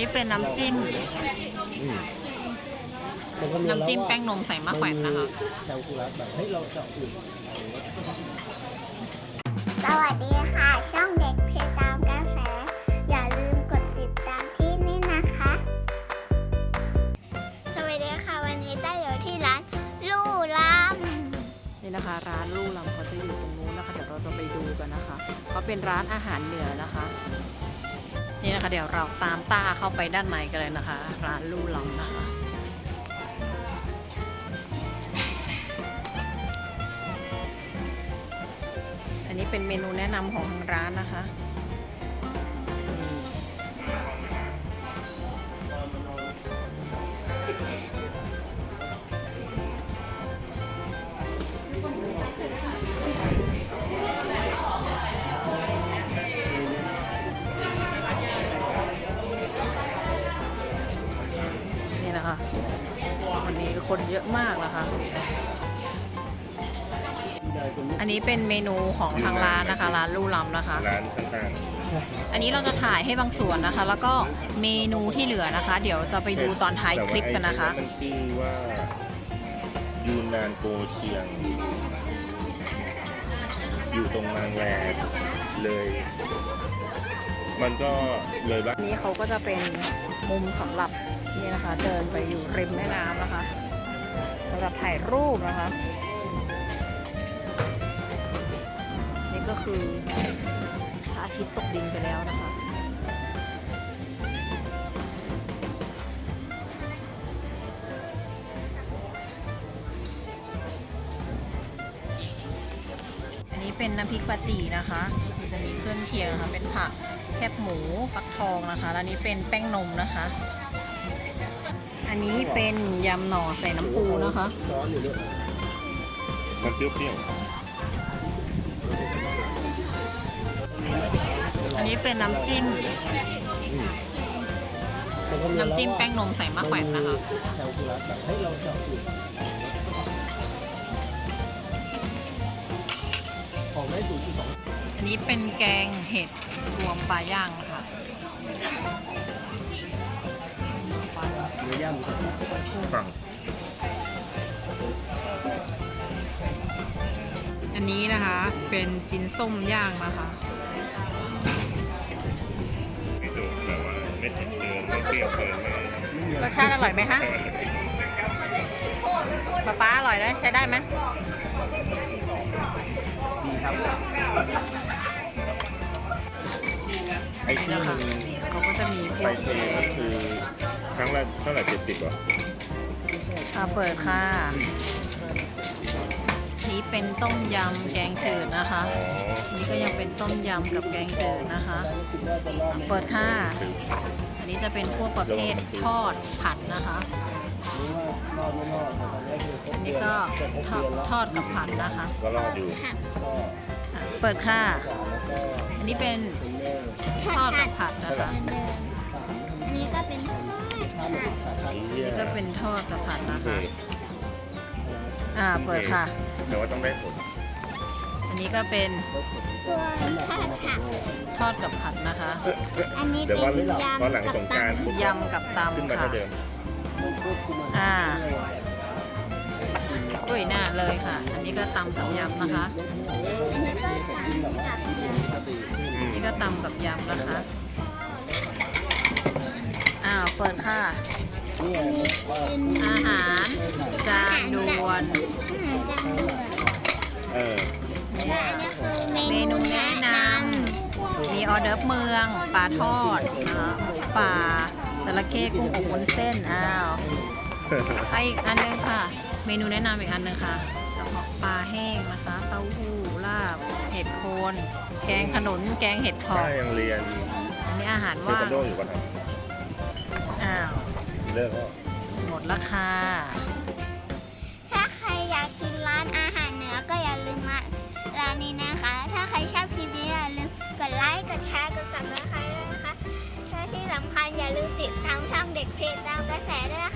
นี่เป็นน้ำจิ้มอืมมันก็มีน้ำจิ้มล้วว่าแป้งนมใส่มะแขวนนะคะ แคลคูลัสแบบเฮ้ยเราจะอุ่น สวัสดีค่ะ ช่องเด็กเพจตามกระแส อย่าลืมกดติดตามที่นี่นะคะ สวัสดีค่ะ วันนี้ได้อยู่ที่ร้านลู่ลนี่นะคะ ร้านลู่ลำเขาจะอยู่ตรงนู้นนะคะ เดี๋ยวเราจะไปดูกันนะคะเขาเป็นร้านอาหารเหนือนะคะ นี่นะคะ เดี๋ยวเราตามต้าเข้าไปด้านในกันเลยนะคะ ร้านลู่ลำนะคะอันนี้เป็นเมนูแนะนำของทางร้านนะคะ คนเยอะมากนะคะ อันนี้เป็นเมนูของทางร้านนะคะ ร้านลู่ลำนะคะ ร้านข้างอันนี้เราจะถ่ายให้บางส่วนนะคะ แล้วก็เมนูที่เหลือนะคะ เดี๋ยวจะไปๆดูตอนท้ายคลิปกันนะคะแต่ว่าไอ้มันชื่อว่ายูนานโกเชียง อยู่ตรงนางแลเลย มันก็เลยบ้านอันนี้เขาก็จะเป็นมุมสำหรับนี่นะคะ เดินไปอยู่ริมแม่น้ำนะคะ สำหรับถ่ายรูปนะคะ นี่ก็คือพระอาทิตย์ตกดินไปแล้วนะคะอันนี้เป็นน้ำพริกปลาจีนะคะ จะมีเครื่องเคียงนะคะ เป็นผักแคบหมูฟักทองนะคะ แล้วนี้เป็นแป้งนมนะคะ นนี้เป็นยำหน่อใส่น้ำปูนะคะร้อนอยู่ด้วยมันเปรี้ยวอันนี้เป็นน้ำจิ้มมันก็มีน้ำจิ้มแป้งนมใส่มะแขวนนะคะแคลคูลัสแบบเฮ้ยเราจะอุ่นของได้ศูนย์จุดสองอันนี้เป็นแกงเห็ดรวมปลาย่างนะคะ ย่างครับๆฝั่งอันนี้นะคะเป็นจิ้นส้มย่างนะคะไม่โดดแบบว่าไม่เผ็ดเกินไม่เปรี้ยวเกินไม่รสชาติอร่อยไหมคะป๊าป๊าอร่อยนะใช้ได้ไหมดีครับไอ้ที่นะคะมันเขาก็จะมีพไปวกเทก็คือ ครั้งละเท่าไหร่เจ็ดสิบอะอ่าเปิดค่ะ นี่เป็นต้มยำแกงจืดนะคะอ๋อนี่ก็ยังเป็นต้มยำกับแกงจืดนะคะคิดว่าจะรอดไหมเปิดค่ะคืออันนี้จะเป็นพวกประเภททอดผัดนะคะรู้ว่ารอดไม่รอดแต่ตอนแรกคือครบอันเดืนี้อนก็จะครบทอเดืดอนแล้วทอดกับผัดนะคะ ก็รอดอยู่ก็อะเปิดค่ะกว่าแล้วก็อันนี้เป็นเป็นเนอร์ทอดกับผัดนะคะำเหมือ นเดิมสามอันนี้ก็เป็นห้าหมดสามพันไอ้เหี้ยนี่ก็เป็นทอดกับผัดนะโอเคคะ อ่า เปิดค่ะ แต่ว่าต้องได้ผล อันนี้ก็เป็นส่วนข้าวผัดทอดกับผัดนะคะ อันนี้เดี๋ยวเป็วันนยำตอนหลังสงกรารกับยำกับขึ้นตำมาค่ะเท่าเดิมอ่าอุ้ยน่าเลยค่ะ อันนี้ก็ตำกับยำนะคะ อันนี้ก็ตำกับยำอืมนี่ก็ตำกับยำนะคะอ้าว เปิดค่ะอันนี้เป็นอาหารจานด่วนอาหารจานด่วน เออและอันนี้คือเมเมนูนูแนะแนะนนำมีออเดิร์ฟเมือง ปลาทอดนะคะหมูป่าจระเข้กุ้งอบวุ้นเส้น อ้าวไปอีกอันนึงค่ะ เมนูแนะนำอีกอันนึงค่ะกระเพาะปลาแห้งนะคะ เต้าหู้ลาบ เห็ดโคน แกงขนุน แกงเห็ดเพาะถ้ายังเรียนอันนี้อาหารเทคว่าวันงโดอยู่ป่ะครับอ้าว เลิกก็หมดราคาำถ้าใครอยากกินร้านอาหารเหนือก็อย่าลืมมาร้านนี้นะคะ ถ้าใครชอบคลิปนี้อย่าลืมกดไลค์กดแชร์กดซับสไครต์ด้วยนะคะและที่สำคัญอย่าลืมติดตามช่องเด็กเพจตามกระแสด้วยนะคะ